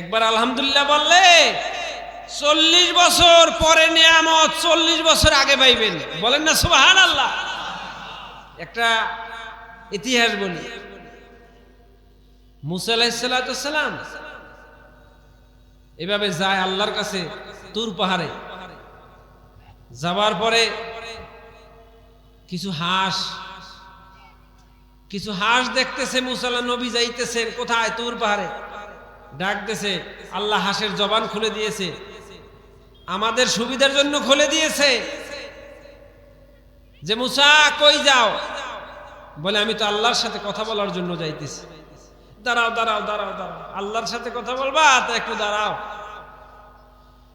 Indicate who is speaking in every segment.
Speaker 1: একবার আলহামদুলিল্লাহ বললে, চল্লিশ বছর পরে নিয়ামত, চল্লিশ বছর আগে পাইবেন। বলেন না সুবাহান আল্লাহ একটা ইতিহাস বলি। মুসা আলাহিসাল্লাম এভাবে যায় আল্লাহর কাছে, তুর পাহাড়ে। যাবার পরে কিছু হাঁস কিছু হাঁস দেখতেছে মুসাল্লা নবী যাইতেছেন কোথায়? তুর পাহাড়ে। ডাকতেছে আল্লাহ হাসের জবান খুলে দিয়েছে। আমাদের সুবিধার জন্য খুলে দিয়েছে। যে মুসা, কই যাও? বলে, আমি তো আল্লাহর সাথে কথা বলার জন্য যাইতেছি। দাঁড়াও দাঁড়াও দাঁড়াও দাঁড়াও। আল্লাহর সাথে কথা বলবা, তা একটু দাঁড়াও।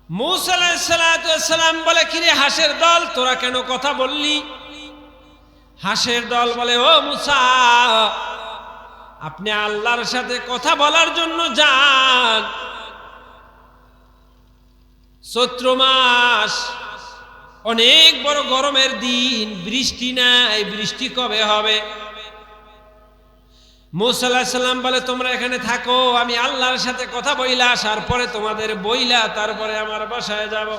Speaker 1: মুসালাম বলে, কিরে হাসের দল, তোরা কেন কথা বললি? হাসের দল বলে, ও মুসা আপনি আল্লাহর সাথে কথা বলার জন্য যান। চৈত্র মাস, অনেক বড় গরমের দিন, বৃষ্টি নাই, বৃষ্টি কবে হবে? মুসাল্লাম বলে, তোমরা এখানে থাকো, আমি আল্লাহর সাথে কথা বইলা আসার পরে তোমাদের বইলা, তারপরে আমার বাসায় যাব।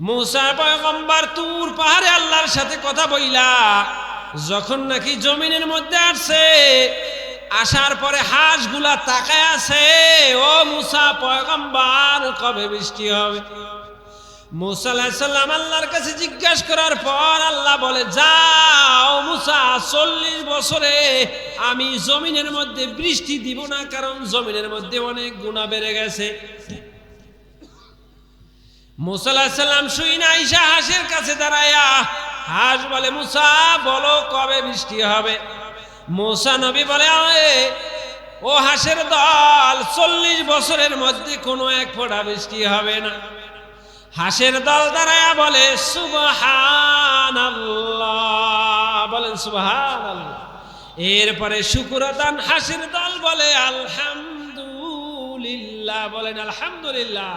Speaker 1: মুসা পয়গম্বর তুর পাহাড়ে আল্লাহর সাথে কথা বইলা যখন নাকি জমিনের মধ্যে আসছে আসার পরে হাঁসগুলা তাকায় আছে, ও মুসা পয়গম্বর, কবে বৃষ্টি হবে? মুসা আলাহিসাল্লাম আল্লাহর কাছে জিজ্ঞাসা করার পর আল্লাহ বলে, যাও মুসা, চল্লিশ বছরে আমি জমিনের মধ্যে বৃষ্টি দিব না, কারণ জমিনের মধ্যে অনেক গুণা বেড়ে গেছে। মুসা আলাহিসাল্লাম শুই না আইসা হাঁসের কাছে দাঁড়ায়া হাঁস বলে, মুসা, বলো কবে বৃষ্টি হবে? মুসা নবী বলে ও হাঁসের দল, চল্লিশ বছরের মধ্যে কোনো এক ফোঁটা বৃষ্টি হবে না। হাঁসের দল দাঁড়ায়া বলে সুবহান বলেন সুবহান এরপরে শুকুরদান হাসির দল বলে, আলহামদুলিল্লাহ। বলেন, আলহামদুলিল্লাহ।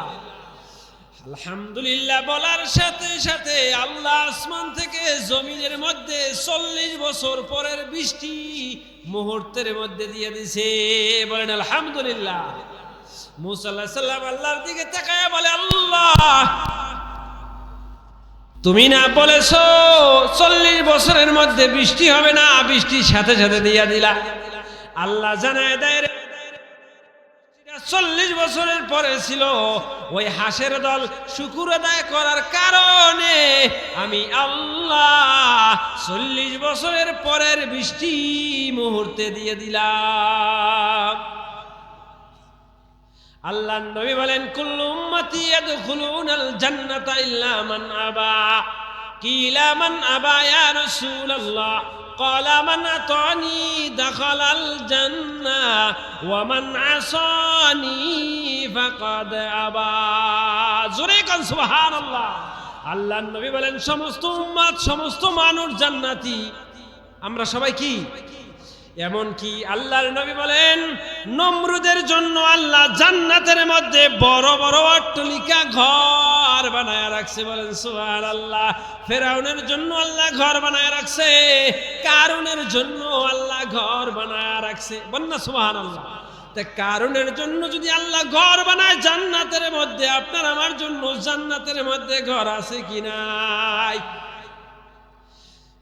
Speaker 1: আলহামদুলিল্লাহ বলার সাথে সাথে আল্লাহ আসমান থেকে জমিনের মধ্যে চল্লিশ বছর পরের বৃষ্টি মুহূর্তের মধ্যে দিয়ে দিছে। বলেন, আলহামদুলিল্লাহ। মুসাল্লাহ সাল্লাম আল্লাহর দিকে তাকায় বলে, আল্লাহ, তুমি না বলেছ চল্লিশ বছরের মধ্যে বৃষ্টি হবে না? বৃষ্টির সাথে সাথে দিয়া দিলা। আল্লাহ জানায় দেয় চল্লিশ বছরের পরে ছিল। ওই হাঁসের দল শুকুর আদায় করার কারণে আমি আল্লাহ চল্লিশ বছরের পরের বৃষ্টি মুহূর্তে দিয়ে দিলাম। আল্লাহ নবী বলেন, কুল্লু উম্মতি ইয়াদখুলুনাল আবা। কিলা মান আবা ইয়া রাসূলুল্লাহ। قال من أطعني دخل الجنة ومن عصاني فقد أبى জোরে কান সুবহানাল্লাহ আল্লাহ নবী বলেন সমস্ত উম্মাত সমস্ত মানুষ জান্নাতি আমরা সবাই কি এমন কি আল্লাহর নবী বলেন নমরুদের জন্য আল্লাহ জান্নাতের মধ্যে বড় বড় অট্টলিকা ঘর বানায় রাখছে বলেন সুহান আল্লাহ ফেরাউনের জন্য আল্লাহ ঘর বানায় রাখছে, কারুনের জন্য আল্লাহ ঘর বানায় রাখছে। বন্যা সুহান আল্লাহ কারণের জন্য যদি আল্লাহ ঘর বানায় জান্নাতের মধ্যে, আপনার আমার জন্য জান্নাতের মধ্যে ঘর আছে কি নাই?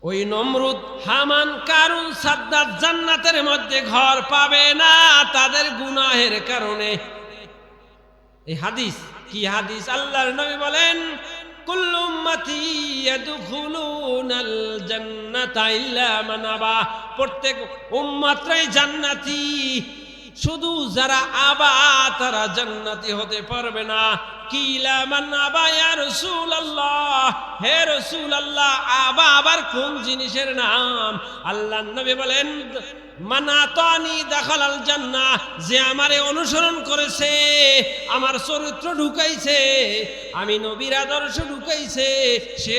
Speaker 1: ওই নমরুদ, হামান, কারুন, সাদ্দাত জান্নাতের মধ্যে ঘর পাবে না তাদের গুনাহের কারণে। এই হাদিস কি হাদিস আল্লাহর নবী বলেন? প্রত্যেক উম্মতরাই জান্নাতি। শুধু যারা আবা, তারা জান্নাতি হতে পারবে না। হে আবা আবার কোন জিনিসের নাম? আল্লাহ নবী বলেন মানাতানি দাখালাল যে আমারে অনুসরণ করেছে, আমার চরিত্র ঢুকাইছে, আমি নবীর আদর্শ ঢুকাইছে, সে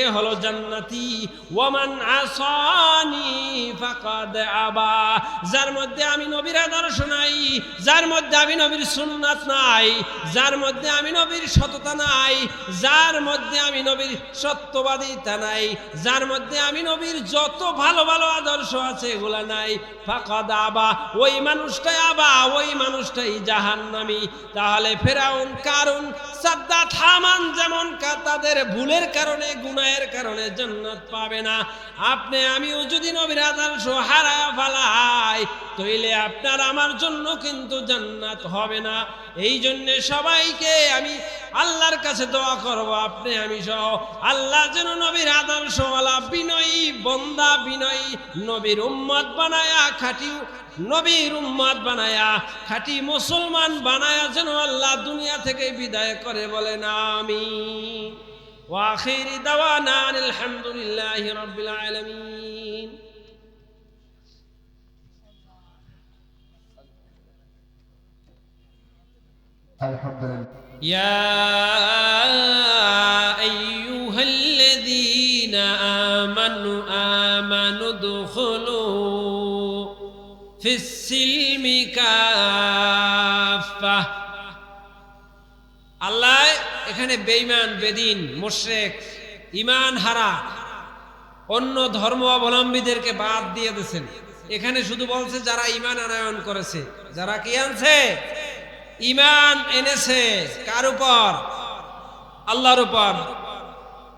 Speaker 1: আবা, যার মধ্যে আমি নবীর আদর্শ নাই, যার মধ্যে আমি নবীর সুন্নাত নাই, যার মধ্যে আমি নবীর সততা নাই, যার মধ্যে আমি নবীর সত্যবাদিতা নাই, যার মধ্যে আমি নবীর যত ভালো ভালো আদর্শ আছে এগুলা নাই। ফাঁকা ফাকাদ আবা ওই মানুষটাই আবা, ওই মানুষটাই জাহান্নামি। তাহলে ফেরাউন কারণ সাদ্দাত, হামান যেমন তাদের ভুলের কারণে, গুনাহের কারণে জান্নাত পাবে না। আপনি, আমিও যদি নবীর আদর্শ হারা ফালাই, তইলে আপনার আমার জন্য কিন্তু জান্নাত হবে না। এই জন্যে সবাইকে আমি আল্লাহর কাছে দোয়া করব, আপনি আমি সহ আল্লাহ যেন নবীর আদর্শওয়ালা, বিনয়ী বন্দা, বিনয়ী নবীর উম্মত বানায়া, খাটি নবীর উম্মত বানায়া, খাটি মুসলমান বানায়া যেন আল্লাহ দুনিয়া থেকে বিদায় করে বলেন আমি ওয়াখির দাওয়ানা আলহামদুলিল্লাহি আলামিন। আমানু আমানু দুখুলু ফিস আল্লাহ এখানে বেঈমান, বেদিন মোশেক ইমান হারা, অন্য ধর্ম অবলম্বীদেরকে বাদ দিয়ে দিয়েছেন। এখানে শুধু বলছে যারা ইমান আনায়ন করেছে। যারা কি আনছে? ইমান এনেছে কার উপর? আল্লাহর উপর।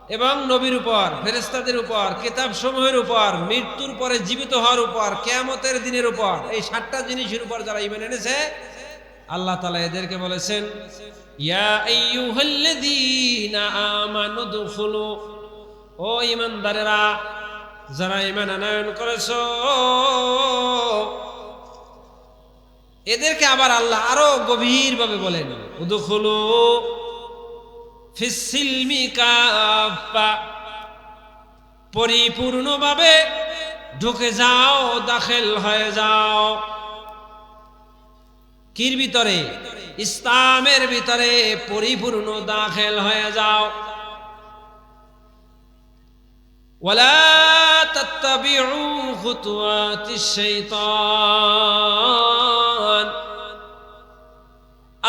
Speaker 1: এবং নবীর উপর ফেরেস্তাদের উপর কিতাব সমূহের উপর, মৃত্যুর পরে জীবিত হওয়ার উপর, কেয়ামতের দিনের উপর, এই সাতটা জিনিসের উপর যারা ইমান এনেছে, আল্লাহ তালা এদেরকে বলেছেন ও ইমানদারেরা যারা ইমান আনায়ন করেছ এদেরকে আবার আল্লাহ আরও গভীরভাবে বলেন পরিপূর্ণ ভাবে পরিপূর্ণভাবে ঢুকে যাও, দাখিল হয়ে যাও। কির ভিতরে? ইসলামের ভিতরে পরিপূর্ণ দাখিল হয়ে যাও। ওলা তাত্তাবিউ খুতুয়াতিশ শাইতান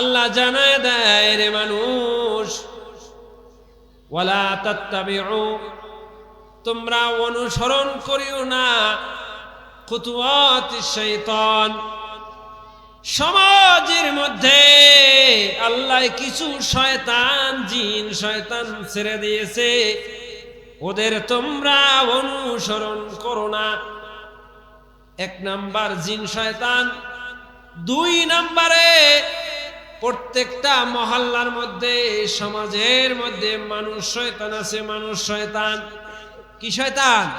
Speaker 1: আল্লাহ জানায় দেয় রে মানুষ। ওয়ালা তাত্তাবিউ, তোমরা অনুসরণ করিও না। খুতুয়াত শৈতান। সমাজের মধ্যে আল্লাহ কিছু শয়তান, জিন শয়তান ছেড়ে দিয়েছে। ওদের তোমরা অনুসরণ করো না। এক নাম্বার জিন শয়তান, দুই নাম্বারে প্রত্যেকটা মহল্লার মধ্যে, সমাজের মধ্যে মানুষ শয়তান আছে, মানুষ শয়তান। কি শয়তান?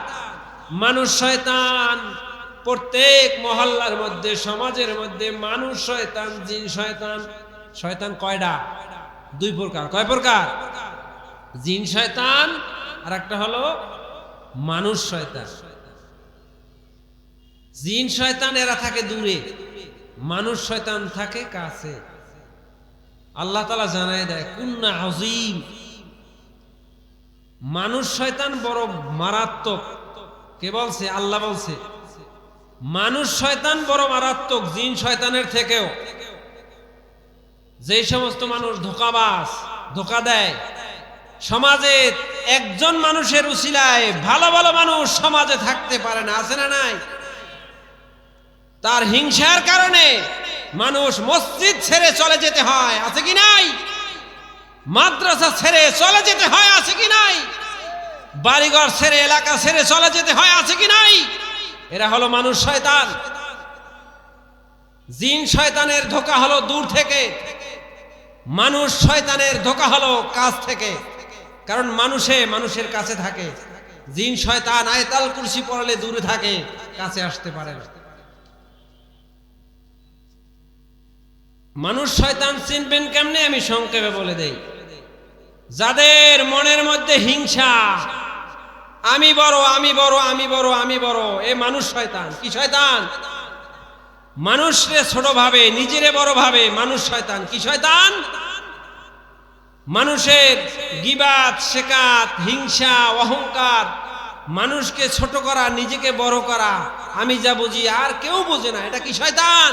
Speaker 1: মানুষ শয়তান। প্রত্যেক মহল্লার মধ্যে, সমাজের মধ্যে মানুষ শয়তান, জিন শয়তান। শয়তান কয়টা? দুই প্রকার। কয় প্রকার? জিন শয়তান আর একটা হলো মানুষ শয়তান। জিন শয়তান এরা থাকে দূরে, মানুষ শয়তান থাকে কাছে। আল্লাহ তালা জানায় দেয়, কুন্না আজিম মানুষ শয়তান বড় মারাত্মক। কে বলছে? আল্লাহ বলছে, মানুষ শয়তান বড় মারাত্মক, জিন শয়তানের থেকেও। যে সমস্ত মানুষ ধোকাবাস ধোকা দেয়, সমাজে একজন মানুষের উচিলায় ভালো ভালো মানুষ সমাজে থাকতে পারে না, আছে না নাই? তার হিংসার কারণে মানুষ মসজিদ ছেড়ে চলে যেতে হয়, আছে কি নাই? মাদ্রাসা ছেড়ে চলে যেতে হয়, আছে কি নাই? বাড়িঘর ছেড়ে, এলাকা ছেড়ে চলে যেতে হয়, আছে কি নাই? এরা হলো মানুষ শয়তান। জিন শয়তানের ধোকা হলো দূর থেকে। মানুষ শয়তানের ধোকা হলো কাছ থেকে। কারণ মানুষে মানুষের কাছে থাকে। জিন শয়তান আয়তাল কুরসি পড়লে দূরে থাকে, কাছে আসতে পারে না। মানুষ শয়তান চিনবেন কেমনে আমি সংক্ষেপে বলে দেই? যাদের মনের মধ্যে হিংসা, আমি বড় আমি বড় আমি বড় আমি বড়, এ মানুষ শয়তান। কি শয়তান? মানুষরে ছোট ভাবে, নিজেরে বড় ভাবে মানুষ শয়তান। কি শয়তান? মানুষের গিবাত শেকাত, হিংসা, অহংকার, মানুষকে ছোট করা, নিজেকে বড় করা, আমি যা বুঝি আর কেউ বোঝে না। এটা কি শয়তান?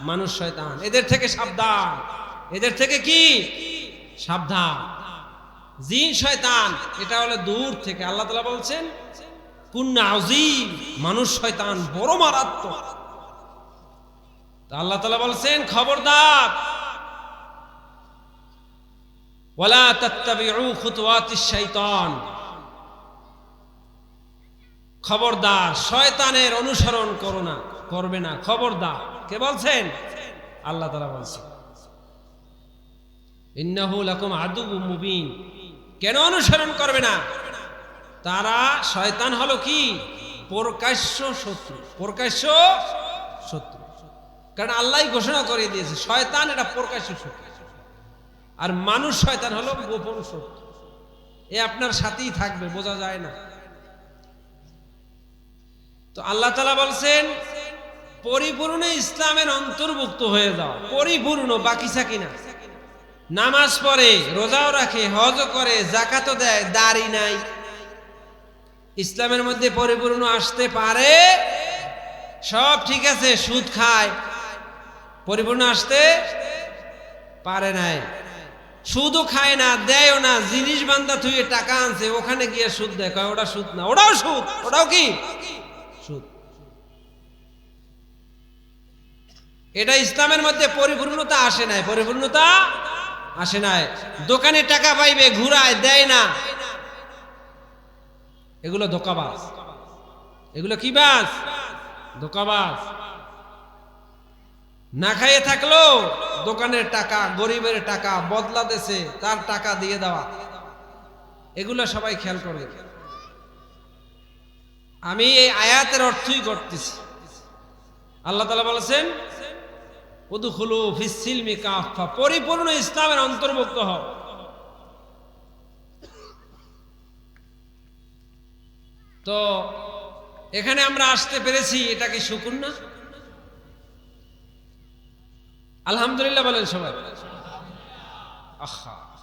Speaker 1: মানুষ শয়তান। এদের থেকে সাবধান। এদের থেকে কি? সাবধান। জিন শয়তান, এটা হলো দূর থেকে। আল্লাহ তালা বলছেন আজিম মানুষ শয়তান বড় মারাত্মক। আল্লাহ তালা বলছেন, খবরদার। খবরদার, শয়তানের অনুসরণ করো না। করবে না, খবরদার। কে বলছেন? আল্লাহ তালা বলছেন মুবিন। কেন অনুসরণ করবে না? তারা শয়তান হলো কি? প্রকাশ্য শত্রু প্রকাশ্য শত্রু। কারণ আল্লাহ ঘোষণা করে দিয়েছে, শয়তান এটা প্রকাশ্য শত্রু। আর মানুষ শয়তান হলো গোপন শত্রু। এ আপনার সাথেই থাকবে, বোঝা যায় না। তো আল্লাহ তালা বলছেন পরিপূর্ণ ইসলামের অন্তর্ভুক্ত হয়ে যাও। পরিপূর্ণ, বাকি সাকি না নামাজ পড়ে, রোজাও রাখে, হজ করে জাকাতও দেয়, দাড়ি নাই। ইসলামের মধ্যে পরিপূর্ণ আসতে পারে, সব ঠিক আছে, সুদ খায়। পরিপূর্ণ আসতে পারে নাই। সুদও খায় না, দেয়ও না, জিনিস বান্ধা থুয়ে টাকা আনছে, ওখানে গিয়ে সুদ দেয়। ওটা সুদ না, ওটাও সুদ, ওটাও কি সুদ এটা ইসলামের মধ্যে পরিপূর্ণতা আসে নাই, পরিপূর্ণতা আসে নাই। দোকানে টাকা পাইবে, ঘুরায়, দেয় না। এগুলো ধোকাবাজ। এগুলো কি বাস ধোকাবাজ। না খাইয়ে থাকল দোকানের টাকা, গরিবের টাকা, বদলা দেশে তার টাকা দিয়ে দেওয়া। এগুলো সবাই খেয়াল করবে আমি এই আয়াতের অর্থই করতেছি। আল্লাহ তালা বলেছেন পরিপূর্ণ ইসলামের অন্তর্ভুক্ত হও। তো এখানে আমরা আসতে পেরেছি, এটা কি শুকুন না? আলহামদুলিল্লাহ বলেন সবাই। আহা।